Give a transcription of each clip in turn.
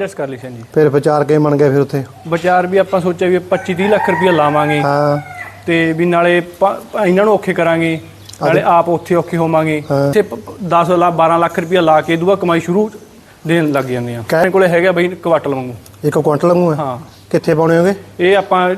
ਲੈਸ ਕਰ ਲਈ ਸੀ ਜੀ ਫਿਰ ਵਿਚਾਰ ਕੇ ਬਣ ਗਿਆ ਫਿਰ ਉੱਥੇ? ਵਿਚਾਰ ਵੀ ਆਪਾਂ ਸੋਚਿਆ ਵੀ 25 30 ਲੱਖ ਰੁਪਇਆ ਲਾਵਾਂਗੇ। ਹਾਂ। ਤੇ ਵੀ ਨਾਲੇ ਪ- ਪ- ਇਹਨਾਂ ਨੂੰ ਔਖੇ ਕਰਾਂਗੇ। ਨਾਲੇ ਆਪ ਉੱਥੇ ਔਖੇ ਹੋਵਾਂਗੇ। ਹਾਂ। ਇੱਥੇ 10 ਲੱਖ 12 ਲੱਖ ਰੁਪਇਆ ਲਾ ਕੇ ਦੂਆ ਕਮਾਈ ਸ਼ੁਰੂ ਦੇਣ ਲੱਗ ਜਾਂਦੇ ਆ ਮੇਰੇ ਕੋਲੇ ਹੈਗਾ ਬਈ ਕੁਆਟਲ ਵਾਂਗੂ। ਇੱਕ ਕੁਇੰਟਲ ਵਾਂਗੂ ਹੈ? ਹਾਂ। ਕਿੱਥੇ ਪਾਉਣੇ ਹੋਗੇ? ਇਹ ਆਪਾਂ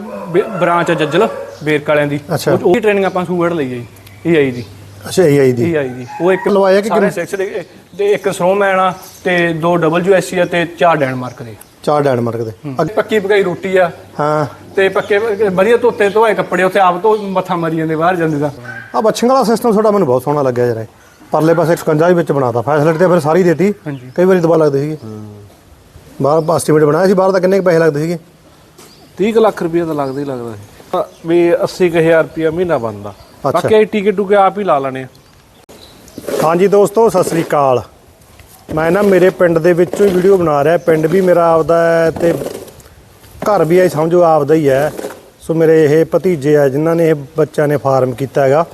ਬ੍ਰਾਂਚ ਆ ਜੱਜਲ ਬੇਰਕ ਵਾਲਿਆਂ ਦੀ। ਅੱਛਾ। ਉਹ ਉਹ ਟ੍ਰੇਨਿੰਗ ਆਪਾਂ ਸੂਗੜ ਲਈ ਹੈ ਜੀ ਇਹ ਆਈ ਦੀ। ਅੱਛਾ ਇਹ ਆਈ ਦੀ। ਇਹ ਆਈ ਦੀ। ਉਹ ਇੱਕ ਲਵਾਇਆ ਕਿ ਸਾਰੇ ਕਿਵੇਂ? ਸੈਕਸ ਦੇ ਤੇ ਇੱਕ ਸਰੋਮੈਨ ਆ ਤੇ ਦੋ ਡਬਲਯੂਐਸਸੀ ਆ ਤੇ ਚਾਰ ਡੈਨਮਾਰਕ ਦੇ। ਚਾਰ ਡੈਨਮਾਰਕ ਦੇ। ਅੱਗੇ ਪੱਕੀ ਪਕਾਈ ਰੋਟੀ ਆ। ਹਾਂ। ਤੇ ਪੱਕੇ ਵਧੀਆ ਧੋਤੇ ਧੋਏ ਕੱਪੜੇ ਉੱਥੇ ਆਪ ਤੋਂ ਮੱਥਾ ਮਾਰੀ ਜਾਂਦੇ ਬਾਹਰ ਜਾਂਦੇ ਤਾਂ। ਆ ਬੱਛਿਆਂ ਵਾਲਾ ਸਿਸਟਮ ਤੁਹਾਡਾ ਮੈਨੂੰ ਬਹੁਤ ਸੋਹਣਾ ਲੱਗਿਆ ਜਰਾ ਪਰਲੇ ਪਾਸੇ ਸਕੰਜਾ ਵੀ ਵਿੱਚ ਬਣਾਤਾ। ਫੈਸਿਲਿਟੀ ਤੇ ਫਿਰ ਸਾਰੀ ਦੇਤੀ। ਕਈ ਵਾਰੀ ਦਬਾ ਲੱਗਦੇ ਸੀਗੇ। ਬਾਹਰ ਐਸਟੀਮੇਟ ਬਣਾਇਆ ਸੀ ਬਾਹਰ ਦਾ ਕਿੰਨੇ ਪੈਸੇ ਲੱਗਦੇ ਸੀਗੇ? 30 ਕੁ ਲੱਖ ਰੁਪਏ ਤਾਂ ਲੱਗਦਾ ਹੀ ਲੱਗਦਾ ਸੀ। ਵੀ 80000 ਰੁਪਏ ਮਹੀਨਾ ਬਣਦਾ। ਬਾਕੀ ਇਹ ਟਿਕਟ ਟੁਕੇ ਆਪ ਹੀ ਲਾ ਲੈਣੇ ਆ। ਹਾਂਜੀ ਦੋਸਤੋ ਸਤਿ ਸ੍ਰੀ ਅਕਾਲ। ਮੈਂ ਨਾ ਮੇਰੇ ਪਿੰਡ ਦੇ ਵਿੱਚੋਂ ਹੀ ਵੀਡੀਓ ਬਣਾ ਰਿਹਾ। ਪਿੰਡ ਵੀ ਮੇਰਾ ਆਪਦਾ ਹੈ ਤੇ ਘਰ ਵੀ ਐ ਸਮਝੋ ਆਪਦਾ ਹੀ ਹੈ। ਸੋ ਮੇਰੇ ਇਹ ਭਤੀਜੇ ਆ ਜਿਨ੍ਹਾਂ ਨੇ ਇਹ ਬੱਚਿਆਂ ਨੇ ਫਾਰਮ ਕੀਤਾ ਹੈਗਾ।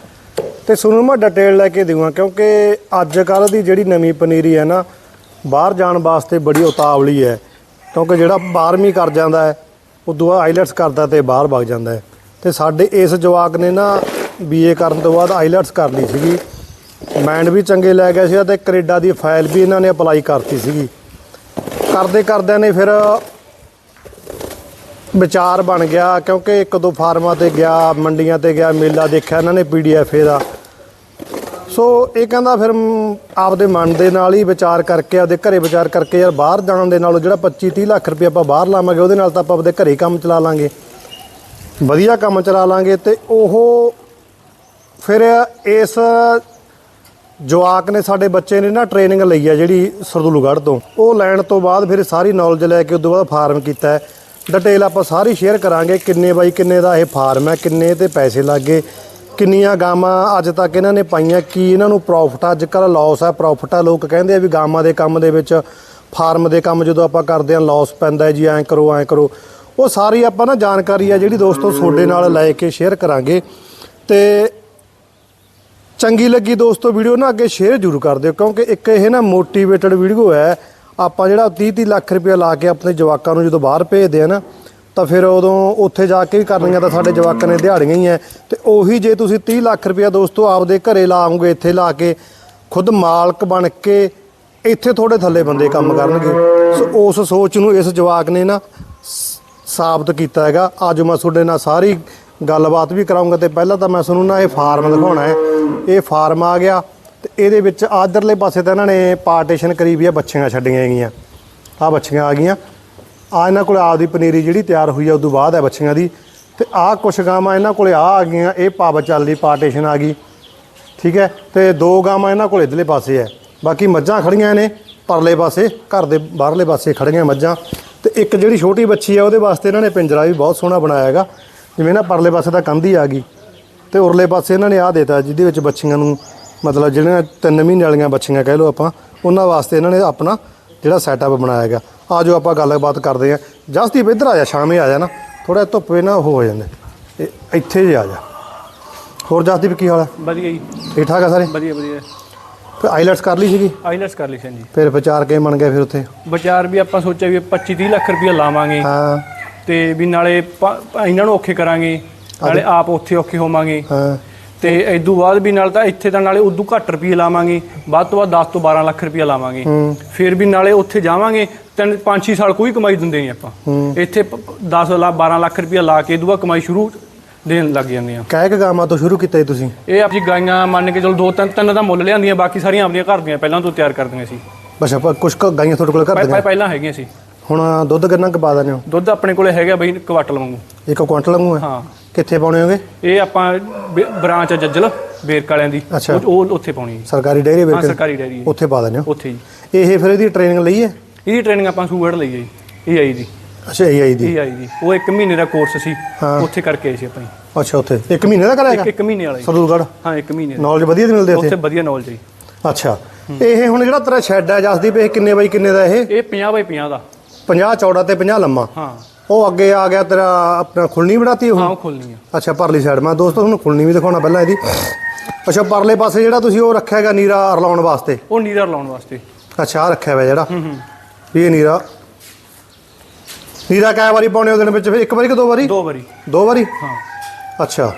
ਤੇ ਤੁਹਾਨੂੰ ਮੈਂ ਡਿਟੇਲ ਲੈ ਕੇ ਦੇਵਾਂ ਕਿਉਂਕਿ ਅੱਜ ਕੱਲ ਦੀ ਜਿਹੜੀ ਨਵੀਂ ਪਨੀਰੀ ਹੈ ਨਾ ਬਾਹਰ ਜਾਣ ਵਾਸਤੇ ਬੜੀ ਉਤਾਵਲੀ ਹੈ। ਕਿਉਂਕਿ ਜਿਹੜਾ 12ਵੀਂ ਕਰ ਜਾਂਦਾ ਹੈ ਉਦੋਂ ਆਈਲੈਟਸ ਕਰਦਾ ਤੇ ਬਾਹਰ ਵਗ ਜਾਂਦਾ ਹੈ। ਤੇ ਸਾਡੇ ਇਸ ਜਵਾਕ ਨੇ ਨਾ ਬੀਏ ਕਰਨ ਤੋਂ ਬਾਅਦ ਆਈਲੈਟਸ ਕਰ ਲਈ ਸੀਗੀ। ਮਾਈਂਡ ਵੀ ਚੰਗੇ ਲੈ ਗਿਆ ਸੀ ਤੇ ਕੈਨੇਡਾ ਦੀ ਫਾਈਲ ਵੀ ਇਹਨਾਂ ਨੇ ਅਪਲਾਈ ਕਰਤੀ ਸੀਗੀ। ਕਰਦੇ ਕਰਦਿਆਂ ਨੇ ਫਿਰ ਵਿਚਾਰ ਬਣ ਗਿਆ, ਕਿਉਂਕਿ ਇੱਕ ਦੋ ਫਾਰਮਾਂ ਤੇ ਗਿਆ, ਮੰਡੀਆਂ ਤੇ ਗਿਆ, ਮੇਲਾ ਦੇਖਿਆ, ਇਹਨਾਂ ਨੇ ਪੀਡੀਐਫ ਦਾ। ਸੋ ਇਹ ਕਹਿੰਦਾ ਫਿਰ ਆਪਦੇ ਮਨ ਦੇ ਨਾਲ ਹੀ ਵਿਚਾਰ ਕਰਕੇ, ਆਪਦੇ ਘਰੇ ਵਿਚਾਰ ਕਰਕੇ ਯਾਰ ਬਾਹਰ ਜਾਣ ਦੇ ਨਾਲੋਂ ਜਿਹੜਾ 25 30 ਲੱਖ ਰੁਪਏ ਆਪਾਂ ਬਾਹਰ ਲਾਵਾਂਗੇ, ਉਹਦੇ ਨਾਲ ਤਾਂ ਆਪਾਂ ਆਪਦੇ ਘਰੇ ਹੀ ਕੰਮ ਚਲਾ ਲਾਂਗੇ। ਵਧੀਆ ਕੰਮ ਚਲਾ ਲਾਂਗੇ ਤੇ ਉਹ ਫਿਰ ਇਸ ਜਵਾਕ ਨੇ ਸਾਡੇ ਬੱਚੇ ਨੇ ਨਾ ਟ੍ਰੇਨਿੰਗ ਲਈ ਆ ਜਿਹੜੀ ਸਰਦੂਲਗੜ੍ਹ ਤੋਂ। ਉਹ ਲੈਣ ਤੋਂ ਬਾਅਦ ਫਿਰ ਸਾਰੀ ਨੌਲੇਜ ਲੈ ਕੇ ਉਦੋਂ ਬਾਅਦ ਫਾਰਮ ਕੀਤਾ ਹੈ। ਡਿਟੇਲ ਆਪਾਂ ਸਾਰੀ ਸ਼ੇਅਰ ਕਰਾਂਗੇ ਕਿੰਨੇ ਬਾਈ ਕਿੰਨੇ ਦਾ ਇਹ ਫਾਰਮ ਹੈ, ਕਿੰਨੇ ਤੇ ਪੈਸੇ ਲੱਗੇ, ਕਿੰਨੀਆਂ ਗਾਵਾਂ ਅੱਜ ਤੱਕ ਇਹਨਾਂ ਨੇ ਪਾਈਆਂ, ਕੀ ਇਹਨਾਂ ਨੂੰ ਪ੍ਰੋਫਿਟ ਅੱਜ ਕੱਲ੍ਹ ਲਾਸ ਹੈ ਪ੍ਰੋਫਿਟ ਆ। ਲੋਕ ਕਹਿੰਦੇ ਆ ਵੀ ਗਾਵਾਂ ਦੇ ਕੰਮ ਦੇ ਵਿੱਚ ਫਾਰਮ ਦੇ ਕੰਮ ਜਦੋਂ ਆਪਾਂ ਕਰਦੇ ਆ ਲਾਸ ਪੈਂਦਾ ਜੀ, ਐਂ ਕਰੋ ਐਂ ਕਰੋ। ਉਹ ਸਾਰੀ ਆਪਾਂ ਨਾ ਜਾਣਕਾਰੀ ਆ ਜਿਹੜੀ ਦੋਸਤੋ ਤੁਹਾਡੇ ਨਾਲ ਲੈ ਕੇ ਸ਼ੇਅਰ ਕਰਾਂਗੇ। ਤੇ ਚੰਗੀ ਲੱਗੀ ਦੋਸਤੋ ਵੀਡੀਓ ਨਾ ਅੱਗੇ ਸ਼ੇਅਰ ਜ਼ਰੂਰ ਕਰ ਦਿਓ, ਕਿਉਂਕਿ ਇੱਕ ਇਹ ਨਾ ਮੋਟੀਵੇਟਡ ਵੀਡੀਓ ਹੈ। ਆਪਾਂ ਜਿਹੜਾ 30 30 ਲੱਖ ਰੁਪਏ ਲਾ ਕੇ ਆਪਣੇ ਜਵਾਕਾਂ ਨੂੰ ਜਦੋਂ ਬਾਹਰ ਭੇਜਦੇ ਆ ਨਾ, ਤਾਂ ਫਿਰ ਉਦੋਂ ਉੱਥੇ ਜਾ ਕੇ ਵੀ ਕਰਨੀਆਂ ਤਾਂ ਸਾਡੇ ਜਵਾਕਾਂ ਨੇ ਦਿਹਾੜੀਆਂ ਹੀ ਐ। ਤੇ ਉਹੀ ਜੇ ਤੁਸੀਂ 30 ਲੱਖ ਰੁਪਏ ਦੋਸਤੋ ਆਪਦੇ ਘਰੇ ਲਾਉਂਗੇ ਇੱਥੇ ਲਾ ਕੇ ਖੁਦ ਮਾਲਕ ਬਣ ਕੇ ਇੱਥੇ ਥੋੜੇ ਥੱਲੇ ਬੰਦੇ ਕੰਮ ਕਰਨਗੇ। ਸੋ ਉਸ ਸੋਚ ਨੂੰ ਇਸ ਜਵਾਕ ਨੇ ਨਾ ਸਾਬਤ ਕੀਤਾ ਹੈਗਾ। ਅੱਜ ਮੈਂ ਤੁਹਾਡੇ ਨਾਲ ਸਾਰੀ ਗੱਲਬਾਤ ਵੀ ਕਰਾਉਂਗਾ ਤੇ ਪਹਿਲਾਂ ਤਾਂ ਮੈਂ ਤੁਹਾਨੂੰ ਨਾ ਇਹ ਫਾਰਮ ਦਿਖਾਉਣਾ ਹੈ। ਇਹ ਫਾਰਮ ਆ ਗਿਆ ਤੇ ਇਹਦੇ ਵਿੱਚ ਆਦਰਲੇ ਪਾਸੇ ਤਾਂ ਇਹਨਾਂ ਨੇ ਪਾਰਟੀਸ਼ਨ ਕਰੀ ਵੀ ਆ, ਬੱਚੀਆਂ ਛੱਡੀਆਂ ਹੈਗੀਆਂ। ਆ ਬੱਚੀਆਂ ਆ ਗਈਆਂ। ਆ ਇਹਨਾਂ ਕੋਲ ਆਪਦੀ ਪਨੀਰੀ ਜਿਹੜੀ ਤਿਆਰ ਹੋਈ ਆ, ਉਦੋਂ ਬਾਅਦ ਹੈ ਬੱਚੀਆਂ ਦੀ। ਤੇ ਆ ਕੁਛ ਗਾਵਾਂ ਇਹਨਾਂ ਕੋਲੇ ਆ ਆ ਗਈਆਂ, ਇਹ ਪਾਵ ਚੱਲਦੀ ਪਾਰਟੀਸ਼ਨ ਆ ਗਈ। ਠੀਕ ਹੈ? ਤੇ ਦੋ ਗਾਵਾਂ ਇਹਨਾਂ ਕੋਲ ਇਧਰਲੇ ਪਾਸੇ ਹੈ ਬਾਕੀ ਮੱਝਾਂ ਖੜੀਆਂ ਨੇ, ਪਰਲੇ ਪਾਸੇ, ਘਰ ਦੇ ਬਾਹਰਲੇ ਪਾਸੇ ਖੜੀਆਂ ਮੱਝਾਂ। ਤੇ ਇੱਕ ਜਿਹੜੀ ਛੋਟੀ ਬੱਚੀ ਹੈ ਉਹਦੇ ਵਾਸਤੇ ਇਹਨਾਂ ਨੇ ਪਿੰਜਰਾ ਵੀ ਬਹੁਤ ਸੋਹਣਾ ਬਣਾਇਆ ਹੈਗਾ। ਜਿਵੇਂ ਨਾ ਪਰਲੇ ਪਾਸੇ ਤਾਂ ਕੰਧ ਹੀ ਆ ਗਈ ਤੇ ਉਰਲੇ ਪਾਸੇ ਇਹਨਾਂ ਨੇ ਆਹ ਦੇਤਾ ਜਿਹਦੇ ਵਿੱਚ ਬੱਚੀਆਂ ਨੂੰ ਮਤਲਬ ਜਿਹੜੀਆਂ 3 ਮਹੀਨੇ ਵਾਲੀਆਂ ਬੱਚੀਆਂ ਕਹਿ ਲਓ ਆਪਾਂ ਉਹਨਾਂ ਵਾਸਤੇ ਇਹਨਾਂ ਨੇ ਆਪਣਾ ਜਿਹੜਾ ਸੈਟਅਪ ਬਣਾਇਆ ਹੈਗਾ ਆ ਜੋ ਆਪਾਂ ਗੱਲਬਾਤ ਕਰਦੇ ਹਾਂ। ਜਸਦੀਪ ਇੱਧਰ ਆ ਜਾ ਸ਼ਾਮੇ ਆ ਜਾ ਨਾ। ਥੋੜਾ ਧੁੱਪੇ ਨਾ ਹੋ ਜਾਂਦੇ। ਇੱਥੇ ਜੇ ਆ ਜਾ। ਹੋਰ ਜਸਦੀਪ ਕੀ ਹਾਲ ਹੈ ਵਧੀਆ ਜੀ। ਠੀਕ ਠਾਕ ਆ ਸਾਰੇ? ਵਧੀਆ ਵਧੀਆ। ਫਿਰ ਆਈਲੈਟਸ ਕਰ ਲਈ ਸੀਗੀ? ਆਈਲੈਟਸ ਕਰ ਲਈ ਸੀ ਜੀ ਫਿਰ ਵਿਚਾਰ ਕੇ ਬਣ ਗਿਆ ਫਿਰ ਉੱਥੇ? ਵਿਚਾਰ ਵੀ ਆਪਾਂ ਸੋਚਿਆ ਵੀ 25 30 ਲੱਖ ਰੁਪਇਆ ਲਾਵਾਂਗੇ। ਹਾਂ। ਤੇ ਵੀ ਨਾਲੇ ਪ- ਇਹਨਾਂ ਨੂੰ ਔਖੇ ਕਰਾਂਗੇ ਨਾਲੇ ਆਪ ਉੱਥੇ ਔਖੇ ਹੋਵਾਂਗੇ। ਹਾਂ। ਤੇ ਇਦੋਂ ਬਾਅਦ ਵੀ ਨਾਲ ਤਾਂ ਇੱਥੇ ਤਾਂ ਨਾਲੇ ਉਦੋਂ ਘੱਟ ਰੁਪਏ ਲਾਵਾਂਗੇ ਵੱਧ ਤੋਂ ਵੱਧ 10 ਤੋਂ 12 ਲੱਖ ਰੁਪਏ ਲਾਵਾਂਗੇ। ਫਿਰ ਵੀ ਨਾਲੇ ਉੱਥੇ ਜਾਵਾਂਗੇ ਤਿੰਨ 5-6 ਸਾਲ ਕੋਈ ਕਮਾਈ ਦਿੰਦੇ ਨਹੀਂ ਆਪਾਂ। ਇੱਥੇ 10 ਲੱਖ 12 ਲੱਖ ਰੁਪਏ ਲਾ ਕੇ ਦੂਆ ਕਮਾਈ ਸ਼ੁਰੂ ਦੇਣ ਲੱਗ ਜਾਂਦੇ ਆ। ਕਹਿ ਕੇ ਗਾਵਾਂ ਤੋਂ ਸ਼ੁਰੂ ਕੀਤਾ ਜੀ ਤੁਸੀਂ? ਇਹ ਆਪਣੀ ਗਾਈਆਂ ਮੰਨ ਕੇ ਚਲੋ ਦੋ ਤਿੰਨ ਤਿੰਨ ਦਾ ਮੁੱਲ ਲਿਆਂਦੀਆਂ ਬਾਕੀ ਸਾਰੀਆਂ ਆਪਣੀਆਂ ਘਰ ਦੀਆਂ ਪਹਿਲਾਂ ਤੋਂ ਤਿਆਰ ਕਰਦੀਆਂ ਸੀ। ਬਸ ਆਪਾਂ ਕੁਛ ਕੁ ਗਾਈਆਂ ਤੁਹਾਡੇ ਕੋਲ ਕਰ ਪਹਿ- ਪਹਿਲਾਂ ਹੈਗੀਆਂ ਸੀ। ਹੁਣ ਦੁੱਧ ਕਿੰਨਾ ਕੁ ਪਾ ਦਿੰਦੇ ਹੋ? ਦੁੱਧ ਆਪਣੇ ਕੋਲੇ ਹੈਗਾ ਬਈ ਕੁਆਟਲ ਵਾਂਗੂ। ਇੱਕ ਕੁਇੰਟਲ ਵਾਂਗੂ ਹੈ? ਹਾਂ। ਕਿੱਥੇ ਪਾਉਣੇ ਹੋਗੇ? ਇਹ ਆਪਾਂ ਬ- ਬ੍ਰਾਂਚ ਆ ਜੱਜਲ ਬੇਰਕ ਵਾਲਿਆਂ ਦੀ। ਅੱਛਾ। ਉਹ ਉਹ ਉੱਥੇ ਪਾਉਣੀ ਹੈ। ਸਰਕਾਰੀ ਡੇਅਰੀ ਹਾਂ ਸਰਕਾਰੀ ਡੈਰੀ ਹੈ ਉੱਥੇ ਪਾ ਦਿੰਦੇ ਹੋ? ਉੱਥੇ ਜੀ। ਇਹ ਫਿਰ ਇਹਦੀ ਟ੍ਰੇਨਿੰਗ ਲਈ ਹੈ? ਇਹਦੀ ਟ੍ਰੇਨਿੰਗ ਆਪਾਂ ਸੂਗੜ ਲਈ ਹੈ ਜੀ ਇਹ ਆਈ ਦੀ ਅੱਛਾ ਇਹ ਆਈ ਦੀ ਇਹ ਆਈ ਜੀ। ਉਹ ਇੱਕ ਮਹੀਨੇ ਦਾ ਕੋਰਸ ਸੀ। ਹਾਂ। ਉੱਥੇ ਕਰਕੇ ਆਏ ਸੀ ਆਪਾਂ ਜੀ। ਅੱਛਾ ਉੱਥੇ। ਇੱਕ ਮਹੀਨੇ ਦਾ ਕਰਾਏਗਾ ਇੱਕ ਮਹੀਨੇ ਵਾਲਾ ਜੀ। ਸਰਦੂਲਗੜ੍ਹ? ਹਾਂ ਇੱਕ ਮਹੀਨੇ ਦਾ। ਨੌਲੇਜ ਵਧੀਆ ਦੀ ਮਿਲਦੇ ਉੱਥੇ ਉੱਥੇ ਵਧੀਆ ਨੌਲੇਜ ਜੀ। ਅੱਛਾ। ਇਹ ਹੁਣ ਜਿਹੜਾ ਤੇਰਾ ਸ਼ੈੱਡ ਹੈ ਜਸਦੀਪ ਇਹ ਕਿੰਨੇ ਬਾਈ ਕਿੰਨੇ ਦਾ ਇਹ? ਇਹ 50 ਬਾਈ 50 ਦਾ। 50 ਚੌੜਾ ਤੇ 50 ਲੰਮਾ। ਹਾਂ। ਉਹ ਅੱਗੇ ਆ ਗਿਆ ਤੇਰਾ ਆਪਣਾ ਖੁਲਣੀ ਬਣਾਤੀ ਹਾਂ ਉਹ? ਉਹ ਖੋਲਣੀ ਆ। ਅੱਛਾ ਪਰਲੀ ਸਾਈਡ ਮੈਂ ਦੋਸਤੋ ਤੁਹਾਨੂੰ ਖੁਲਣੀ ਵੀ ਦਿਖਾਉਣਾ ਪਹਿਲਾਂ ਇਹਦੀ। ਅੱਛਾ ਪਰਲੇ ਪਾਸੇ ਜਿਹੜਾ ਤੁਸੀਂ ਉਹ ਰੱਖਿਆ ਹੈਗਾ ਨੀਰਾ ਰਲਾਉਣ ਵਾਸਤੇ? ਉਹ ਨੀਰਾ ਲਾਉਣ ਵਾਸਤੇ। ਅੱਛਾ ਆ ਰੱਖਿਆ ਹੋਇਆ ਜਿਹੜਾ। ਹੂੰ ਹੂੰ। ਇਹ ਨੀਰਾ। ਨੀਰਾ ਕੈ ਵਾਰੀ ਪਾਉਣੇ ਉਹ ਦਿਨ ਵਿੱਚ? ਫਿਰ ਇੱਕ ਵਾਰੀ ਕਿ ਦੋ ਵਾਰੀ? ਦੋ ਵਾਰੀ। ਦੋ ਵਾਰੀ? ਹਾਂ। ਅੱਛਾ।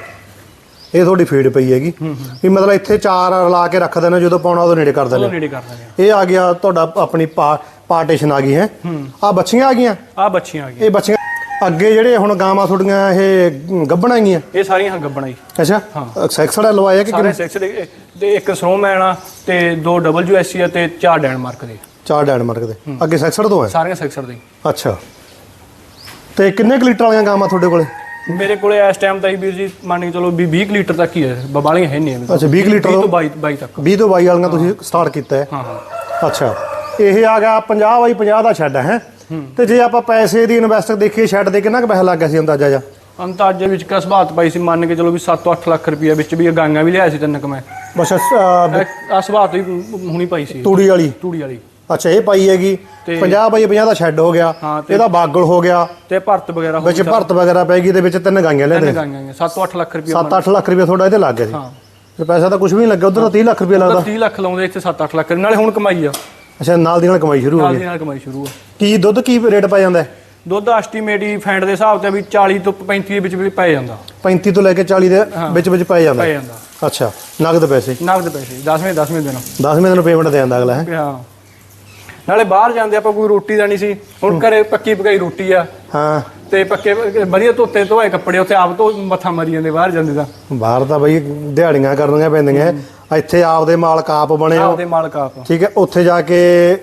ਇਹ ਤੁਹਾਡੀ ਫੀਡ ਪਈ ਹੈਗੀ। ਵੀ ਮਤਲਬ ਇੱਥੇ ਚਾਰ ਲਾ ਕੇ ਰੱਖ ਦੇਣਾ ਜਦੋਂ ਪਾਉਣਾ ਉਦੋਂ ਨੇੜੇ ਕਰ ਉਹ ਦੇਣਾ। ਨੇੜੇ ਕਰ ਦਿੰਦੇ ਇਹ ਆ ਗਿਆ ਤੁਹਾਡਾ ਆਪਣੀ ਪਾਰਟੀਸ਼ਨ ਆ ਗਈ ਹੈ। ਆ ਬੱਚੀਆਂ ਆ ਗਈਆਂ? ਆ ਬੱਚੀਆਂ ਆ ਗਈਆਂ। ਇਹ ਬੱਚੀਆਂ ਅੱਗੇ ਜਿਹੜੇ ਹੁਣ ਗਾਵਾਂ ਤੁਹਾਡੀਆਂ ਇਹ ਗੱਭਣ ਆਈਆਂ? ਇਹ ਸਾਰੀਆਂ ਹਾਂ ਗੱਬਣਾ ਜੀ ਅੱਛਾ। ਸੈਕਸੜਾ ਲਵਾਇਆ ਕਿ ਕਿਵੇਂ? ਸੈਕਸ ਦੇ ਤੇ ਇੱਕ ਸਨੋਮੈਨ ਆ ਤੇ ਦੋ ਡਬਲਯੂਐਸਸੀ ਆ ਤੇ ਚਾਰ ਡੈਨਮਾਰਕ ਦੇ। ਚਾਰ ਡੈਨਮਾਰਕ ਦੇ। ਅੱਗੇ ਸੈਕਸੜ ਤੋਂ ਹੈ? ਸਾਰੀਆਂ ਸੈਕਸਰ ਦੇ ਅੱਛਾ। ਤੇ ਕਿੰਨੇ ਲੀਟਰ ਵਾਲੀਆਂ ਗਾਵਾਂ ਤੁਹਾਡੇ ਕੋਲੇ? ਮੇਰੇ ਕੋਲੇ ਇਸ ਟਾਈਮ ਤਾਂ ਹੀ ਵੀਰ ਜੀ ਮੰਨ ਕੇ ਚਲੋ ਵੀ 20 ਕੁ ਲੀਟਰ ਤੱਕ ਹੀ ਹੈ। ਬਬਾਲੀਆਂ ਹੈ ਨਹੀਂ। ਅੱਛਾ 20 ਲੀਟਰ 20 ਤੋਂ ਤੋਂ 22 22 ਤੱਕ। 20 ਤੋਂ 22 ਵਾਲੀਆਂ ਤੁਸੀਂ ਸਟਾਰਟ ਕੀਤਾ ਹੈ। ਹਾਂ ਹਾਂ। ਅੱਛਾ। ਇਹ ਆ ਗਿਆ 50 ਬਾਈ 50 ਦਾ ਸ਼ੈੱਡ ਹੈ। ਤੇ ਜੇ ਆਪਾਂ ਪੈਸੇ ਦੀ ਇਨਵੈਸਟ ਦੇਖੀਏ ਸ਼ੈੱਡ ਦੇ ਕਿੰਨਾ ਕੁ ਪੈਸਾ ਲੱਗ ਗਿਆ ਸੀ ਅੰਦਾਜ਼ਾ ਜਾ ਅੰਤਾਜੇ ਵਿੱਚ ਕਸਬਾਤ ਪਾਈ ਸੀ ਮੰਨ ਕੇ ਚਲੋ ਵੀ 7-8 ਲੱਖ ਰੁਪਏ ਵਿੱਚ ਵੀ ਗਾਂਗਾ ਵੀ ਲਿਆਇਆ ਸੀ ਤਿੰਨ ਕੁ ਮੈਂ। ਬਸ ਅਹ, ਆ ਸਬਾਤ ਹੀ ਹੁਣੀ ਪਾਈ ਸੀ। ਤੂੜੀ ਵਾਲੀ? ਤੂੜੀ ਵਾਲੀ। ਅੱਛਾ ਇਹ ਪਾਈ ਹੈਗੀ। ਤੇ- 50 ਬਾਈ 50 ਦਾ ਸ਼ੈੱਡ ਹੋ ਗਿਆ। ਇਹਦਾ ਬਾਗਲ ਹੋ ਗਿਆ। ਤੇ ਭਰਤ ਵਗੈਰਾ ਵਿੱਚ ਭਰਤ ਵਗੈਰਾ ਪੈ ਗਈ ਤੇ ਵਿੱਚ ਤਿੰਨ ਗਾਈਆਂ ਤਿੰਨ ਲੈਂਦੇ ਗਾਂਗਾਂ 7-8 ਲੱਖ ਰੁਪਏ 7-8 ਲੱਖ ਰੁਪਏ ਤੁਹਾਡਾ ਇਹਦੇ ਲੱਗ ਗਿਆ ਸੀ। ਹਾਂ। ਤੇ ਪੈਸਾ ਤਾਂ ਕੁਝ ਵੀ ਨਹੀਂ ਲੱਗਿਆ ਉਧਰ ਤਾਂ 30 ਲੱਖ ਰੁਪਏ ਲੱਗਦਾ। 30 ਲੱਖ ਲਾਉਂਦੇ ਇੱਥੇ 7-8 ਲੱਖ ਨਾਲੇ ਹੁਣ ਕਮਾਈ ਆ। ਅੱਛਾ ਨਾਲ ਦੀ ਨਾਲ ਕਮਾਈ ਸ਼ੁਰੂ ਹੋ ਨਾਲ ਗਈ। ਦੀ ਨਾਲ ਕਮਾਈ ਸ਼ੁਰੂ ਆ। ਕੀ ਦੁੱਧ ਕੀ ਰੇਟ ਪੈ ਜਾਂਦਾ? ਹੈ? ਦੁੱਧ ਐਸਟੀਮੇਟ ਹੀ ਫੈਂਡ ਦੇ ਹਿਸਾਬ ਤੇ ਵੀ 40 ਤੋਂ 35 ਦੇ ਵਿੱਚ ਵੀ ਪੈ ਜਾਂਦਾ। 35 ਤੋਂ ਲੈ ਕੇ 40 ਦੇ ਵਿੱਚ ਵਿੱਚ ਪੈ ਜਾਂਦਾ। ਪੈ ਹੈ। ਜਾਂਦਾ। ਅੱਛਾ ਨਗਦ ਪੈਸੇ? ਨਗਦ ਪੈਸੇ 10ਵੇਂ 10ਵੇਂ ਦਿਨ। 10ਵੇਂ ਦਿਨ ਪੇਮੈਂਟ ਦੇ ਜਾਂਦਾ ਅਗਲਾ ਹੈ? ਹਾਂ। ਨਾਲੇ ਬਾਹਰ ਜਾਂਦੇ ਆਪਾਂ ਕੋਈ ਰੋਟੀ ਦਾ ਨਹੀਂ ਸੀ। ਹੁਣ ਘਰੇ ਪੱਕੀ ਪਕਾਈ ਰੋਟੀ ਆ। ਹਾਂ। ਤੇ ਪੱਕੇ ਵਧੀਆ ਧੋਤੇ ਧੋਏ ਕੱਪੜੇ ਉੱਥੇ ਆਪ ਤੋਂ ਮੱਥਾ ਮਾਰੀ ਜਾਂਦੇ ਬਾਹਰ ਜਾਂਦੇ ਤਾਂ। ਬਾਹਰ ਤਾਂ ਬਈ ਦਿਹਾੜੀਆਂ ਕਰਨੀਆਂ ਪੈਂਦੀਆਂ ਇੱਥੇ ਆਪਦੇ ਮਾਲਕ ਆਪ ਬਣੇ ਹੋ। ਆਪਦੇ ਮਾਲਕ ਆਪ। ਠੀਕ ਹੈ ਉੱਥੇ ਜਾ ਕੇ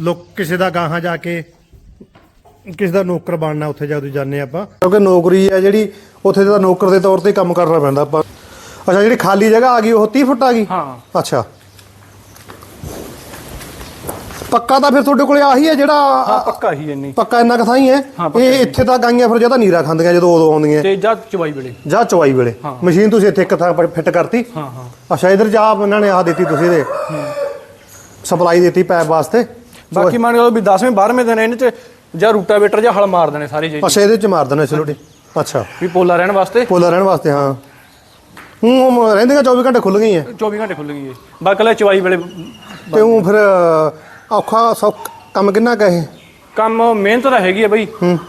ਲੋਕ ਕਿਸੇ ਦਾ ਗਾਹਾਂ ਜਾ ਕੇ ਕਿਸੇ ਦਾ ਨੌਕਰ ਬਣਨਾ ਉੱਥੇ ਜਦੋਂ ਜਾਂਦੇ ਆਪਾਂ। ਕਿਉਂਕਿ ਨੌਕਰੀ ਹੈ ਜਿਹੜੀ ਉੱਥੇ ਤਾਂ ਨੌਕਰ ਦੇ ਤੌਰ ਤੇ ਕੰਮ ਕਰਨਾ ਪੈਂਦਾ ਆਪਾਂ। ਅੱਛਾ ਜਿਹੜੀ ਖਾਲੀ ਜਗ੍ਹਾ ਆ ਗਈ ਉਹ 30 ਫੁੱਟ ਆ ਗਈ? ਹਾਂ। ਅੱਛਾ। ਪੱਕਾ ਤਾਂ ਫਿਰ ਤੁਹਾਡੇ ਕੋਲੇ ਆਹੀ ਹੈ ਹਾਂ ਜਿਹੜਾ ਪੱਕਾ ਹੀ ਇੰਨੀ। ਪੱਕਾ ਇੰਨਾ ਕੁ ਹੀ ਹੈ? ਹਾਂ, ਪੱਕਾ ਇਹ ਇੱਥੇ ਤਾਂ ਗਾਈਆਂ ਫਿਰ ਜ਼ਿਆਦਾ ਨੀਰਾ ਖਾਂਦੀਆਂ ਜਦੋਂ ਉਦੋਂ ਆਉਂਦੀਆਂ। ਤੇ ਜਦ ਚਵਾਈ ਵੇਲੇ। ਜਾਂ ਚਵਾਈ ਵੇਲੇ। ਮਸ਼ੀਨ ਤੁਸੀਂ ਇੱਥੇ ਇੱਕ ਥਾਂ ਪਰ ਫਿੱਟ ਕਰਤੀ। ਹਾਂ ਹਾਂ। ਅੱਛਾ ਇਧਰ ਜਾ ਇਹਨਾਂ ਨੇ ਆਹ ਦਿੱਤੀ ਤੁਸੀਂ ਇਹਦੇ ਸਪਲਾਈ ਦਿੱਤੀ ਪੈਪ ਵਾਸਤੇ। ਬਾਕੀ ਮੰਨ ਲਓ ਵੀ 10ਵੇਂ 12ਵੇਂ ਦਿਨ ਇਹਨਾਂ ਚ ਜਾਂ ਰੂਟਾਵੇਟਰ ਜਾਂ ਹਲ ਮਾਰ ਦੇਣੇ ਸਾਰੇ ਜੀ ਅੱਛਾ ਇਹਦੇ ਚ ਮਾਰ ਦੇਣਾ ਸਿਲੋਟੀ ਅੱਛਾ। ਵੀ ਪੋਲਾ ਰਹਿਣ ਵਾਸਤੇ। ਪੋਲਾ ਰਹਿਣ ਵਾਸਤੇ ਹਾਂ। ਹੂੰ ਰਹਿੰਦੀਆਂ 24 ਘੰਟੇ ਖੁੱਲ ਗਈਆਂ। 24 ਘੰਟੇ ਖੁੱਲ ਗਈ ਹੈ ਬਾਕੀ ਲੈ ਚਵਾਈ ਵੇਲੇ ਤੇ ਉਹ ਫਿਰ ਔਖਾ ਸੌਖ ਕੰਮ ਕਿੰਨਾ ਕਹੇ ਕੰਮ ਮਿਹਨਤ ਤਾਂ ਹੈਗੀ ਹੈ ਬਈ।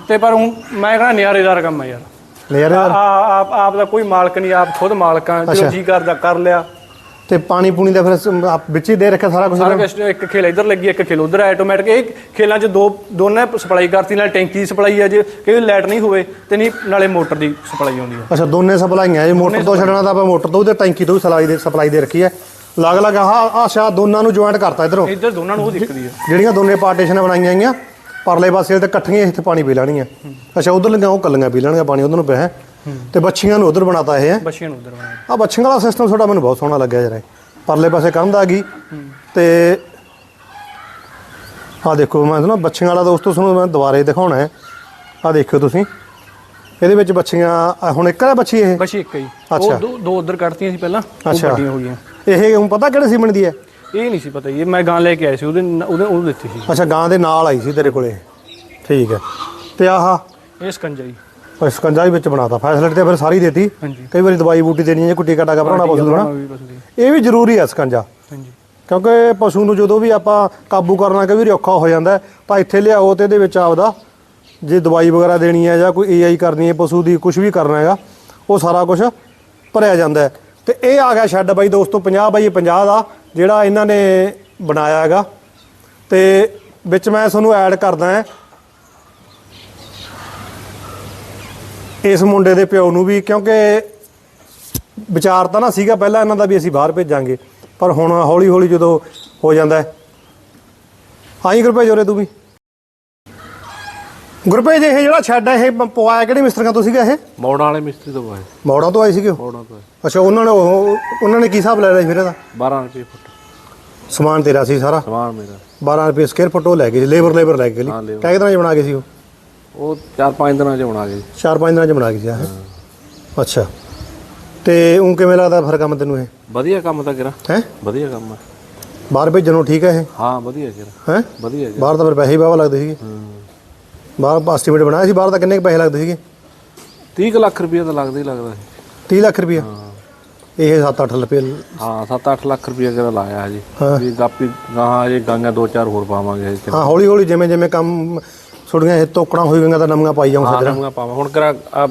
ਤੇ ਪਰ ਹੁਣ ਮੈਂ ਕਹਿੰਦਾ ਨਿਆਰੇਦਾਰ ਕੰਮ ਹੈ ਯਾਰ। ਲੈ ਯਾਰ ਆ ਆਪ ਆਪ ਦਾ ਕੋਈ ਮਾਲਕ ਨਹੀਂ ਆਪ ਖੁਦ ਮਾਲਕਾਂ ਅੱਛਾ। ਜੋ ਜੀ ਕਰਦਾ ਕਰ ਲਿਆ। ਤੇ ਪਾਣੀ ਪੂਣੀ ਦਾ ਫਿਰ ਸ- ਆਪ ਵਿੱਚ ਹੀ ਦੇ ਰੱਖਿਆ ਸਾਰਾ ਕੁਝ ਸਾਰਾ ਕੁਛ ਇੱਕ ਖੇਲ ਇੱਧਰ ਲੱਗੀ ਇੱਕ ਖੇਲ ਉੱਧਰ ਆਟੋਮੈਟਿਕ ਇਹ ਖੇਲਾਂ 'ਚ ਦੋ ਦੋਨੇ ਸਪਲਾਈ ਕਰਤੀ ਨਾਲ ਟੈਂਕੀ ਸਪਲਾਈ ਹੈ ਜੇ ਕਈ ਲਾਈਟ ਨਹੀਂ ਹੋਵੇ ਤੇ ਨਹੀਂ ਨਾਲੇ ਮੋਟਰ ਦੀ ਸਪਲਾਈ ਆਉਂਦੀ ਹੈ ਅੱਛਾ ਦੋਨੇ ਸਪਲਾਈਆਂ ਇਹ ਮੋਟਰ ਤੋਂ ਛੱਡਣਾ ਤਾਂ ਆਪਾਂ ਮੋਟਰ ਤੋਂ ਤੇ ਟੈਂਕੀ ਤੋਂ ਵੀ ਸਪਲਾਈ ਦੇ ਸਪਲਾਈ ਦੇ ਰੱਖੀ ਹੈ। ਲੱਗ ਲੱਗ ਆਹ ਆਸ਼ਾ ਦੋਨਾਂ ਨੂੰ ਜੁਆਇੰਟ ਕਰਤਾ ਇਧਰੋਂ। ਇੱਧਰ ਦੋਨਾਂ ਨੂੰ ਉਹ ਦਿੱਕਦੀ ਹੈ। ਜਿਹੜੀਆਂ ਦੋਨੇ ਪਾਰਟੀਸ਼ਨ ਬਣਾਈਆਂ ਗਈਆਂ ਪਰਲੇ ਪਾਸੇ ਤੇ ਇਕੱਠੀਆਂ ਇੱਥੇ ਪਾਣੀ ਪੀ ਲੈਣੀਆਂ। ਅੱਛਾ ਉਧਰ ਲਗਾ ਉਹ ਕੱਲੀਆਂ ਪੀ ਲੈਣਗੀਆਂ ਪਾਣੀ ਉਧਰ ਨੂੰ ਪਿਆ ਹੈ ਤੇ ਬੱਚੀਆਂ ਨੂੰ ਉਧਰ ਬਣਾਤਾ ਇਹ। ਹੈ ਬੱਚਿਆਂ ਨੂੰ ਉੱਧਰ ਬਣਾਇਆ। ਆ ਬੱਚੀਆਂ ਵਾਲਾ ਸਿਸਟਮ ਤੁਹਾਡਾ ਮੈਨੂੰ ਬਹੁਤ ਸੋਹਣਾ ਲੱਗਿਆ ਜਰਾ। ਪਰਲੇ ਪਾਸੇ ਕੰਧ ਆ ਗਈ। ਤੇ ਆ ਦੇਖੋ ਮੈਂ ਨਾ ਬੱਚੀਆਂ ਵਾਲਾ ਦੋਸਤੋ ਤੁਹਾਨੂੰ ਮੈਂ ਦੁਬਾਰੇ ਦਿਖਾਉਣਾ ਹੈ। ਆ ਦੇਖਿਓ ਤੁਸੀਂ। ਇਹਦੇ ਵਿੱਚ ਬੱਚੀਆਂ ਆਹ ਹੁਣ ਇੱਕ ਹੈ ਬੱਚੀ ਇਹ? ਬੱਚੀ ਇੱਕ ਹੀ ਅੱਛਾ। ਉਹ ਦੋ ਦੋ ਉੱਧਰ ਕੱਢਤੀਆਂ ਸੀ ਪਹਿਲਾਂ ਉਹ ਅੱਛਾ। ਵੱਡੀਆਂ ਹੋ ਗਈਆਂ। ਇਹ ਹੁਣ ਪਤਾ ਕਿਹੜੇ ਸੀਮਨ ਦੀ ਹੈ? ਇਹ ਨਹੀਂ ਸੀ ਪਤਾ ਇਹ ਮੈਂ ਗਾਂ ਲੈ ਕੇ ਆਇਆ ਸੀ ਉਹਦੇ ਨ- ਉਹਦੇ ਉਹ ਦਿੱਤੀ ਸੀ। ਅੱਛਾ ਗਾਂ ਦੇ ਨਾਲ ਆਈ ਸੀ ਤੇਰੇ ਕੋਲੇ। ਠੀਕ ਹੈ। ਤੇ ਆਹ? ਇਹ ਸਕੰਜਾ ਜੀ। ਸਕੰਜਾ ਵੀ ਵਿੱਚ ਬਣਾਤਾ ਫੈਸਿਲਿਟੀ ਤੇ ਫਿਰ ਸਾਰੀ ਦੇਤੀ। ਹਾਂਜੀ। ਕਈ ਵਾਰੀ ਦਵਾਈ ਬੂਟੀ ਦੇਣੀ ਹੈ ਜੇ ਕੁੱਟੀ ਕਾਟਾ ਭਰਾਉਣਾ ਪਸ਼ੂ ਨੂੰ ਨਾ ਵੀ ਬਸ ਦੀ। ਇਹ ਵੀ ਜ਼ਰੂਰੀ ਹੈ ਸਕੰਜਾ। ਹਾਂਜੀ। ਕਿਉਂਕਿ ਪਸ਼ੂ ਨੂੰ ਜਦੋਂ ਵੀ ਆਪਾਂ ਕਾਬੂ ਕਰਨਾ ਕਈ ਵਾਰੀ ਔਖਾ ਹੋ ਜਾਂਦਾ ਹੈ, ਤਾਂ ਇੱਥੇ ਲਿਆਓ ਤੇ ਇਹਦੇ ਵਿੱਚ ਆਪਦਾ ਜੇ ਦਵਾਈ ਵਗੈਰਾ ਦੇਣੀ ਹੈ ਜਾਂ ਕੋਈ ਏਆਈ ਕਰਨੀ ਹੈ, ਪਸ਼ੂ ਦੀ ਕੁਝ ਵੀ ਕਰਨਾ ਹੈਗਾ, ਉਹ ਸਾਰਾ ਕੁਝ ਭਰਿਆ ਜਾਂਦਾ ਹੈ। ਤੇ ਇਹ ਆ ਗਿਆ ਸ਼ੈੱਡ ਬਾਈ ਦੋਸਤੋ 50 ਬਾਈ 50 ਦਾ ਜਿਹੜਾ ਇਹਨਾਂ ਨੇ ਬਣਾਇਆ ਹੈਗਾ। ਤੇ ਵਿੱਚ ਮੈਂ ਤੁਹਾਨੂੰ ਐਡ ਕਰਦਾ ਹਾਂ। ਇਸ ਮੁੰਡੇ ਦੇ ਪਿਓ ਨੂੰ ਵੀ, ਕਿਉਂਕਿ ਵਿਚਾਰ ਤਾਂ ਨਾ ਸੀਗਾ ਪਹਿਲਾਂ ਇਹਨਾਂ ਦਾ ਵੀ ਅਸੀਂ ਬਾਹਰ ਭੇਜਾਂਗੇ, ਪਰ ਹੁਣ ਹੌਲੀ ਹੌਲੀ ਜਦੋਂ ਹੋ ਜਾਂਦਾ ਹੈ। ਆਈ ਗੁਰਪੇ ਜੋਰੇ, ਤੂੰ ਵੀ। ਗੁਰਪੇ ਜੇ ਇਹ ਜਿਹੜਾ ਛੱਡ ਹੈ ਇਹ ਪ- ਪਵਾਇਆ ਕਿਹੜੇ ਮਿਸਤਰੀਆਂ ਤੋਂ ਸੀਗਾ ਇਹ ਮੋੜਾਂ ਵਾਲੇ ਮਿਸਤਰੀ ਤੋਂ ਆਏ ਮੌੜਾਂ ਤੋਂ ਆਏ ਸੀਗੇ ਉਹ? ਮੋੜਾਂ ਤੋਂ ਅੱਛਾ ਉਹਨਾਂ ਨੇ ਉਹ ਉਹਨਾਂ ਨੇ ਕੀ ਹਿਸਾਬ ਲੈ ਲਿਆ ਸੀ ਫਿਰ ਇਹਦਾ? 12 ਰੁਪਏ ਫੁੱਟ। ਸਮਾਨ ਤੇਰਾ ਸੀ ਸਾਰਾ? ਸਮਾਨ ਮੇਰਾ। 12 ਰੁਪਏ ਸਕੁਅਰ ਫੁੱਟ ਉਹ ਲੈ ਗਏ ਲੇਬਰ ਲੇਬਰ ਲੈ ਕੇ ਲਈ ਹਾਂ, labor। ਕਿਹ ਦਿਨਾਂ ਚ ਬਣਾ ਗਏ ਸੀ ਉਹ? ਉਹ 4-5 ਦਿਨਾਂ ਚ ਬਣਾ ਗਏ। 4-5 ਦਿਨਾਂ ਚ ਬਣਾ ਗਏ ਸੀ ਆਹ। ਅੱਛਾ। ਤੇ ਉਹ ਕਿਵੇਂ ਲੱਗਦਾ ਫਿਰ ਕੰਮ ਤੈਨੂੰ ਇਹ? ਵਧੀਆ ਕੰਮ ਤਾਂ ਕਿਰਾ ਹੈ? ਵਧੀਆ ਕੰਮ ਹੈ ਬਾਹਰ ਭੇਜਣ ਠੀਕ ਹੈ ਇਹ? ਹਾਂ ਵਧੀਆ ਕਿਰਾ ਹੈ? ਵਧੀਆ ਬਾਹਰ ਤਾਂ ਫਿਰ ਪੈਸੇ ਹੀ ਬਾਵਾ ਲੱਗਦੇ ਸੀਗੇ। ਬਾਹਰ ਐਸਟੀਮੇਟ ਬਣਾਇਆ ਸੀ ਬਾਹਰ ਤਾਂ ਕਿੰਨੇ ਕੁ ਪੈਸੇ ਲੱਗਦੇ ਸੀਗੇ? 30 ਕੁ ਲੱਖ ਰੁਪਏ ਤਾਂ ਲੱਗਦਾ ਹੀ ਲੱਗਦਾ ਸੀ। 30 ਲੱਖ ਰੁਪਇਆ ਇਹ 7-8 ਰੁਪਏ ਹਾਂ 7-8 ਲੱਖ ਰੁਪਏ ਕਿਰਾ ਲਾਇਆ ਹੈ ਜੀ ਹਾਂ। ਵੀ ਗਾਪੀ ਗਾਹਾਂ ਅਜੇ ਗਾਂਗਾ ਦੋ ਚਾਰ ਹੋਰ ਪਾਵਾਂਗੇ ਤੇ। ਹਾਂ ਹੌਲੀ ਹੌਲੀ ਜਿਵੇਂ ਜਿਵੇਂ ਕੰਮ ਥੋੜੀਆਂ ਇਹ ਤੋਕੜਾਂ ਹੋਈ ਗਈਆਂ ਤਾਂ ਨਵੀਆਂ ਪਾਈ ਜਾਉਂ ਹਾਂ ਨਵੀਆਂ ਪਾਵਾਂ। ਹੁਣ ਕਰਾ ਆ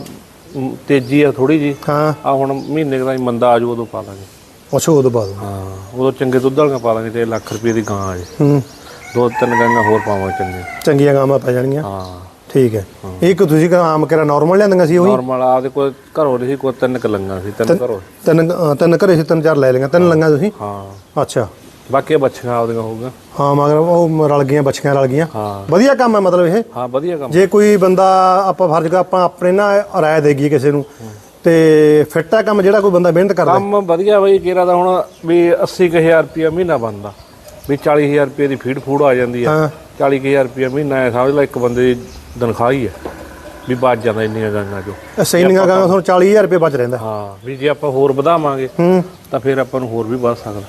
ਤੇਜ਼ੀ ਆ ਥੋੜੀ ਜੀ ਹਾਂ। ਆ ਹੁਣ ਮਹੀਨੇ ਕੁ ਦਾ ਹੀ ਮੰਦਾ ਆਜੂ ਉਦੋਂ ਪਾ ਲਾਂਗੇ ਅੱਛਾ ਤੋਂ ਬਾਅਦ ਹਾਂ ਉਦੋਂ ਚੰਗੇ ਦੁੱਧ ਵਾਲੀਆਂ ਪਾ ਲਾਂਗੇ ਤੇ ਲੱਖ ਰੁਪਏ ਦੀ ਗਾਂ ਆ ਜੀ। ਹੂੰ। ਦੋ ਤਿੰਨ ਗਾਂਆਂ ਹੋਰ ਪਾਵਾਂ ਚੰਗੇ ਚੰਗੀਆਂ ਗਾਵਾਂ ਪੈ ਜਾਣਗੀਆਂ। ਹਾਂ। ਠੀਕ ਹੈ। ਇੱਕ ਤੁਸੀਂ ਕਹਿੰਦਾ ਆਮ ਕਿਹੜਾ ਨਾਰਮਲ ਲਿਆਂਦੀਆਂ ਸੀ ਉਹੀ? ਨਾਰਮਲ ਆਪਦੇ ਕੋਲ ਘਰੋਂ ਸੀ ਕੋਈ ਤਿੰਨ ਕਲੰਗਾ ਸੀ ਤਿੰਨ ਘਰੋਂ। ਤਿੰਨ ਤਿੰਨ ਘਰੇ ਸੀ ਤਿੰਨ ਚਾਰ ਲੈ ਲਈਆਂ ਤਿੰਨ ਲੰਗਾ ਤੁਸੀਂ? ਹਾਂ। ਅੱਛਾ। ਬਾਕੀ ਬੱਚੀਆਂ ਆਪਦੀਆਂ ਹੋਊਗਾ ਹਾਂ ਮਗਰ ਉਹ ਰਲ ਗਈਆਂ ਬੱਚੀਆਂ ਰਲ ਗਈਆਂ। ਹਾਂ। ਵਧੀਆ ਕੰਮ ਹੈ ਮਤਲਬ ਇਹ? ਹਾਂ ਵਧੀਆ ਕੰਮ ਜੇ ਕੋਈ ਬੰਦਾ ਆਪਾਂ ਫਰਜ਼ ਕਰ ਆਪਾਂ ਆਪਣੇ ਨਾ ਰਾਏ ਦੇਗੀ ਕਿਸੇ ਨੂੰ ਤੇ ਫਿੱਟ ਕੰਮ ਜਿਹੜਾ ਕੋਈ ਬੰਦਾ ਮਿਹਨਤ ਕਰਦਾ ਕੰਮ ਵਧੀਆ ਬਈ ਕਿਹੜਾ ਦਾ ਹੁਣ ਵੀ 80000 ਰੁਪਇਆ ਮਹੀਨਾ ਬਣਦਾ। ਵੀ 40000 ਰੁਪਏ ਦੀ ਫੀਡ ਫੂਡ ਆ ਜਾਂਦੀ ਆ। ਹਾਂ। 40000 ਰੁਪਇਆ ਮਹੀਨਾ ਹੈ ਸਮਝ ਲੈ ਇੱਕ ਬੰਦੇ ਦੀ ਤਨਖਾਹ ਹੀ ਹੈ ਵੀ ਬਚ ਜਾਂਦਾ ਇੰਨੀਆਂ ਗਾਂਆਂ ਚੋਂ। ਸੈਨਿਕਾਂ ਗਾਂ ਤੁਹਾਨੂੰ 40000 ਰੁਪਏ ਬਚ ਰਹਿੰਦਾ। ਹਾਂ ਵੀ ਜੇ ਆਪਾਂ ਹੋਰ ਵਧਾਵਾਂਗੇ ਹੂੰ। ਤਾਂ ਫਿਰ ਆਪਾਂ ਨੂੰ ਹੋਰ ਵੀ ਵੱਧ ਸਕਦਾ।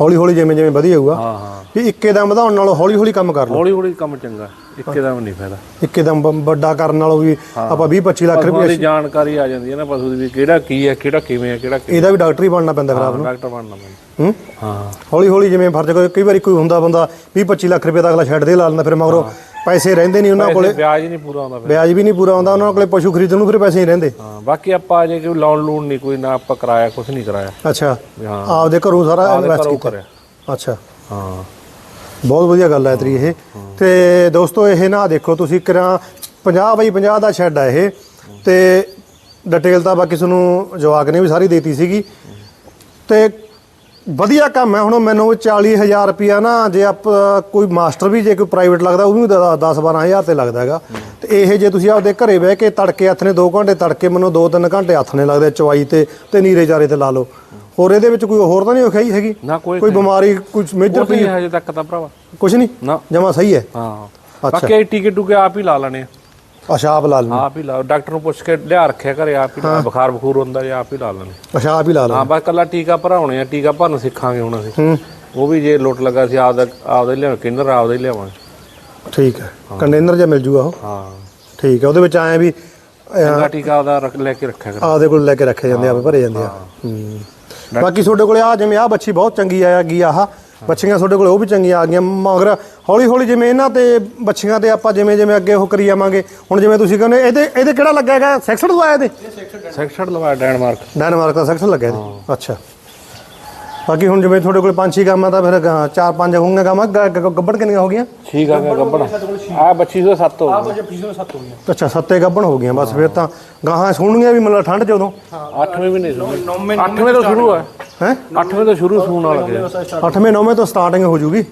ਹੌਲੀ ਹੌਲੀ ਜਿਵੇਂ ਜਿਵੇਂ ਵਧੀਆ ਹੋਊਗਾ ਹਾਂ ਹਾਂ। ਵੀ ਇੱਕੇ ਦਮ ਵਧਾਉਣ ਨਾਲੋਂ ਹੌਲੀ ਹੌਲੀ ਕੰਮ ਕਰ ਲਓ। ਹੌਲੀ ਹੌਲੀ ਕੰਮ ਚੰਗਾ ਇੱਕੇ ਦਾ ਨਹੀਂ ਫਾਇਦਾ। ਇੱਕੇ ਦਮ ਬ- ਵੱਡਾ ਕਰਨ ਨਾਲੋਂ ਵੀ ਆਪਾਂ 20 25 ਲੱਖ ਰੁਪਏ ਦੀ ਜਾਣਕਾਰੀ ਆ ਜਾਂਦੀ ਹੈ ਨਾ ਪਸ਼ੂ ਦੀ ਵੀ ਕਿਹੜਾ ਕੀ ਹੈ ਕਿਹੜਾ ਕਿਵੇਂ ਹੈ ਕਿਹੜਾ ਇਹਦਾ ਵੀ ਡਾਕਟਰ ਹੀ ਬਣਨਾ ਪੈਂਦਾ ਆਪ ਨੂੰ। ਡਾਕਟਰ ਬਣਨਾ ਪੈਂਦਾ। ਹੂੰ? ਹਾਂ। ਹੌਲੀ ਹੌਲੀ ਜਿਵੇਂ ਫਰਜ਼ ਕੋਈ ਕਈ ਵਾਰੀ ਕੋਈ ਹੁੰਦਾ ਬੰਦਾ 20 25 ਲੱਖ ਰੁਪਏ ਦਾ ਅਗਲਾ ਛੱਡ ਦੇ ਲਾ ਲੈਂਦਾ ਫਿਰ ਮਗਰੋਂ ਪੈਸੇ ਰਹਿੰਦੇ ਨਹੀਂ ਉਹਨਾਂ ਕੋਲੇ। ਵਿਆਜ ਨਹੀਂ ਪੂਰਾ ਆਉਂਦਾ ਫਿਰ। ਵਿਆਜ ਵੀ ਨਹੀਂ ਪੂਰਾ ਆਉਂਦਾ ਉਹਨਾਂ ਕੋਲੇ ਪਸ਼ੂ ਖਰੀਦਣ ਨੂੰ ਫਿਰ ਪੈਸੇ ਨਹੀਂ ਰਹਿੰਦੇ। ਹਾਂ ਬਾਕੀ ਆਪਾਂ ਜੇ ਕੋਈ ਲੋਨ ਲੂਨ ਨਹੀਂ ਕੋਈ ਨਾ ਆਪਾਂ ਕਰਾਇਆ ਕੁਝ ਨਹੀਂ ਕਰਾਇਆ। ਅੱਛਾ। ਹਾਂ। ਆਪਦੇ ਘਰੋਂ ਸਾਰਾ ਇਨਵੈਸਟ ਕੀਤਾ। ਅੱਛਾ। ਹਾਂ। ਬਹੁਤ ਵਧੀਆ ਗੱਲ ਹੈ ਤੇਰੀ ਇਹ। ਤੇ ਦੋਸਤੋ ਇਹ ਨਾ ਦੇਖੋ ਤੁਸੀਂ ਕਿਰਾਂ 50 ਬਾਈ 50 ਦਾ ਸ਼ੈੱਡ ਹੈ ਇਹ। ਤੇ ਡਿਟੇਲ ਤਾਂ ਬਾਕੀ ਤੁਹਾਨੂੰ ਜਵਾਕ ਨੇ ਵੀ ਸਾਰੀ ਦੇਤੀ ਸੀਗੀ। ਤੇ ਵਧੀਆ ਕੰਮ ਹੈ। ਹੁਣ ਮੈਨੂੰ 40000 ਰੁਪਿਆ ਨਾ ਜੇ ਆਪ ਕੋਈ ਮਾਸਟਰ ਵੀ ਜੇ ਕੋਈ ਪ੍ਰਾਈਵੇਟ ਲੱਗਦਾ ਉਹ ਵੀ 10 12000 ਤੇ ਲੱਗਦਾ ਹੈਗਾ। ਤੇ ਇਹ ਜੇ ਤੁਸੀਂ ਆਪਦੇ ਘਰੇ ਬਹਿ ਕੇ ਤੜਕੇ ਹੱਥ ਨੇ 2 ਘੰਟੇ ਤੜਕੇ ਮੈਨੂੰ 2-3 ਘੰਟੇ ਹੱਥ ਨੇ ਲੱਗਦੇ ਚਵਾਈ ਤੇ ਤੇ ਨੀਰੇ ਚਾਰੇ ਤੇ ਲਾ ਲਓ। ਹੋਰ ਇਹਦੇ ਵਿੱਚ ਕੋਈ ਹੋਰ ਤਾਂ ਨਹੀਂ ਔਖਾਈ ਹੈਗੀ? ਕੋਈ ਕੋਈ ਬਿਮਾਰੀ ਕੁਝ ਮੇਜਰ ਨਹੀਂ ਹਜੇ ਤੱਕ ਤਾਂ ਭਰਾਵਾ। ਕੁਝ ਨਹੀਂ? ਨਾ। ਜਮਾ ਸਹੀ ਹੈ। ਹਾਂ। ਅੱਛਾ। ਬਾਕੀ ਇਹ ਟੀਕੇ ਆਪ ਹੀ ਲਾ ਲੈਣੇ। ਅਸ਼ਾਬ ਲਾ ਲੈਣੀ ਆਪ ਹੀ ਲਾ ਡਾਕਟਰ ਨੂੰ ਪੁੱਛ ਕੇ ਲਿਆ ਰੱਖਿਆ ਘਰੇ ਆਪ ਹੀ ਲਾ ਬੁਖਾਰ ਬਖੂਰ ਹੁੰਦਾ ਜਾਂ ਆਪ ਹੀ ਲਾ ਲੈਣੇ ਅਸ਼ਾਬ ਹੀ ਲਾ ਲੈਣੀ ਹਾਂ ਬਸ ਕੱਲਾ ਟੀਕਾ ਭਰਾਉਣੇ ਆ ਟੀਕਾ ਭਰਨ ਸਿੱਖਾਂਗੇ ਹੁਣ ਅਸੀਂ। ਹੂੰ। ਉਹ ਵੀ ਜੇ ਲੁੱਟ ਲੱਗਾ ਸੀ ਆਪਦਾ ਆਪਦਾ ਹੀ ਲਿਆ ਕਿੰਨਰ ਆਪਦਾ ਹੀ ਲਿਆਵਾਂਗੇ। ਠੀਕ ਹੈ। ਕੰਟੇਨਰ ਜਿਹਾ ਮਿਲ ਜੂਗਾ ਉਹ? ਹਾਂ। ਠੀਕ ਹੈ ਉਹਦੇ ਵਿੱਚ ਆਏ ਵੀ ਚੰਗਾ ਟੀਕਾ ਆਪਦਾ ਰੱਖ- ਲੈ ਕੇ ਰੱਖਿਆ ਕਰ। ਆਪਦੇ ਕੋਲ ਲੈ ਕੇ ਰੱਖੇ ਜਾਂਦੇ ਆ ਆਪੇ ਭਰੇ ਜਾਂਦੇ ਆ। ਹੂੰ। ਬਾਕੀ ਤੁਹਾਡੇ ਕੋਲੇ ਆ ਜਿਵੇਂ ਆ ਬੱਚੀ ਬਹੁਤ ਚੰਗੀ ਆ ਗਈ ਆਹ। ਬੱਚੀਆਂ ਤੁਹਾਡੇ ਕੋਲੇ ਉਹ ਵੀ ਚੰਗੀਆਂ ਆ ਗਈਆਂ ਮਗਰ ਹੌਲੀ ਹੌਲੀ ਜਿਵੇਂ ਇਹਨਾਂ ਤੇ ਬੱਚੀਆਂ ਤੇ ਆਪਾਂ ਜਿਵੇਂ ਜਿਵੇਂ ਅੱਗੇ ਉਹ ਕਰੀ ਜਾਵਾਂਗੇ ਹੁਣ ਜਿਵੇਂ ਤੁਸੀਂ ਕਹਿੰਦੇ ਇਹਦੇ ਇਹਦੇ ਕਿਹੜਾ ਲੱਗਾ ਹੈਗਾ? ਸੈਕਸਡ ਤੋਂ ਆਇਆ ਇਹਦੇ? ਸੈਕਸ਼ਨ ਲਵਾਇਆ ਡੈਨਮਾਰਕ ਡੈਨਮਾਰਕ ਦਾ ਸੈਕਸ਼ਨ ਲੱਗਿਆ ਇਹਦੇ। ਅੱਛਾ। ਬਾਕੀ ਹੁਣ ਜਿਵੇਂ ਤੁਹਾਡੇ ਕੋਲੇ ਪੰਜ ਛੇ ਗਾਵਾਂ ਤਾਂ ਫਿਰ ਗਾ- ਚਾਰ ਪੰਜ ਹੋਣਗੀਆਂ ਗਾਵਾਂ ਗ- ਗ- ਗੱਬੜ ਕਿੰਨੀਆਂ ਹੋ ਗਈਆਂ? ਠੀਕ ਆ ਗੱਬੜ ਆ ਬੱਚੀ ਤੋਂ 7 ਹੋ ਗਈ ਪਿਛਲੇ ਸੱਤ ਹੋ ਗਈਆਂ। ਅੱਛਾ ਸੱਤੇ ਗੱਬਣ ਹੋ ਗਈਆਂ ਬਸ ਫਿਰ ਤਾਂ ਗਾਹਾਂ ਸੁਣਨੀਆਂ ਵੀ ਮਤਲਬ ਠੰਡ 8ਵੇਂ ਮਹੀਨੇ ਸ਼ੁਰੂ ਨੌਵੇਂ 8ਵੇਂ ਤੋਂ ਸ਼ੁਰੂ ਹੈ ਹੈ? 8ਵੇਂ ਤੋਂ ਸ਼ੁਰੂ ਸੂਣ ਵਾਲਾ ਗਿਆ। 8ਵੇਂ 9ਵੇਂ ਤੋਂ ਸਟਾਰਟਿੰਗ ਹੋ ਜੂਗੀ।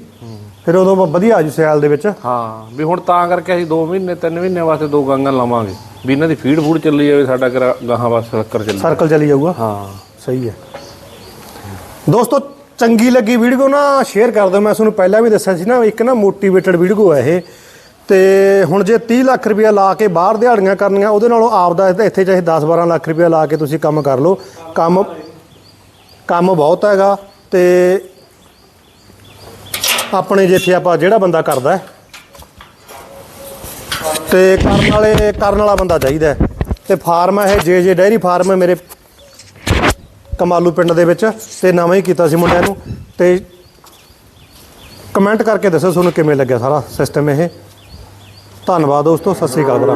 ਫਿਰ ਉਦੋਂ ਵਧੀਆ ਆ ਜੂ ਸਿਆਲ ਦੇ ਵਿੱਚ। ਹਾਂ ਵੀ ਹੁਣ ਤਾਂ ਕਰਕੇ ਅਸੀਂ 2 ਮਹੀਨੇ 3 ਮਹੀਨੇ ਵਾਸਤੇ ਦੋ ਗਾਂਗਾਂ ਲਾਵਾਂਗੇ। ਵੀ ਇਹਨਾਂ ਦੀ ਫੀਡ ਫੂਡ ਚੱਲੀ ਜਾਵੇ ਸਾਡਾ ਗਾਹਾਂ ਵਾਸਤੇ ਲੱਕਰ ਚੱਲੀ ਸਰਕਲ ਚਲੀ ਜਾਊਗਾ। ਹਾਂ। ਸਹੀ ਹੈ। ਦੋਸਤੋ ਚੰਗੀ ਲੱਗੀ ਵੀਡੀਓ ਨਾ ਸ਼ੇਅਰ ਕਰ ਦਿਓ। ਮੈਂ ਤੁਹਾਨੂੰ ਪਹਿਲਾਂ ਵੀ ਦੱਸਿਆ ਸੀ ਨਾ ਇੱਕ ਨਾ ਮੋਟੀਵੇਟਡ ਵੀਡੀਓ ਹੈ ਇਹ। ਤੇ ਹੁਣ ਜੇ 30 ਲੱਖ ਰੁਪਇਆ ਲਾ ਕੇ ਬਾਹਰ ਦਿਹਾੜੀਆਂ ਕਰਨੀਆਂ ਉਹਦੇ ਨਾਲੋਂ ਆਪਦਾ ਇੱਥੇ- ਇੱਥੇ ਚਾਹੇ 10 12 ਲੱਖ ਰੁਪਇਆ ਲਾ ਕੇ ਤੁਸੀਂ ਕੰਮ ਕਰ ਲਓ। ਕੰਮ ਕੰਮ ਬਹੁਤ ਹੈਗਾ ਤੇ ਆਪਣੇ ਜਿੱਥੇ ਆਪਾਂ ਜਿਹੜਾ ਬੰਦਾ ਕਰਦਾ ਹੈ, ਤੇ ਕਰਨ ਵਾਲੇ ਕਰਨ ਵਾਲਾ ਬੰਦਾ ਚਾਹੀਦਾ ਹੈ। ਤੇ ਫਾਰਮ ਹੈ ਇਹ ਜੇ ਜੇ ਡੈਰੀ ਫਾਰਮ ਹੈ ਮੇਰੇ ਕਮਾਲੂ ਪਿੰਡ ਦੇ ਵਿੱਚ ਤੇ ਨਵਾਂ ਹੀ ਕੀਤਾ ਸੀ ਮੁੰਡਿਆਂ ਨੂੰ। ਤੇ ਕਮੈਂਟ ਕਰਕੇ ਦੱਸੋ ਤੁਹਾਨੂੰ ਕਿਵੇਂ ਲੱਗਿਆ ਸਾਰਾ ਸਿਸਟਮ ਇਹ। ਧੰਨਵਾਦ ਦੋਸਤੋ, ਸਤਿ ਸ੍ਰੀ ਅਕਾਲ ਭਰਾ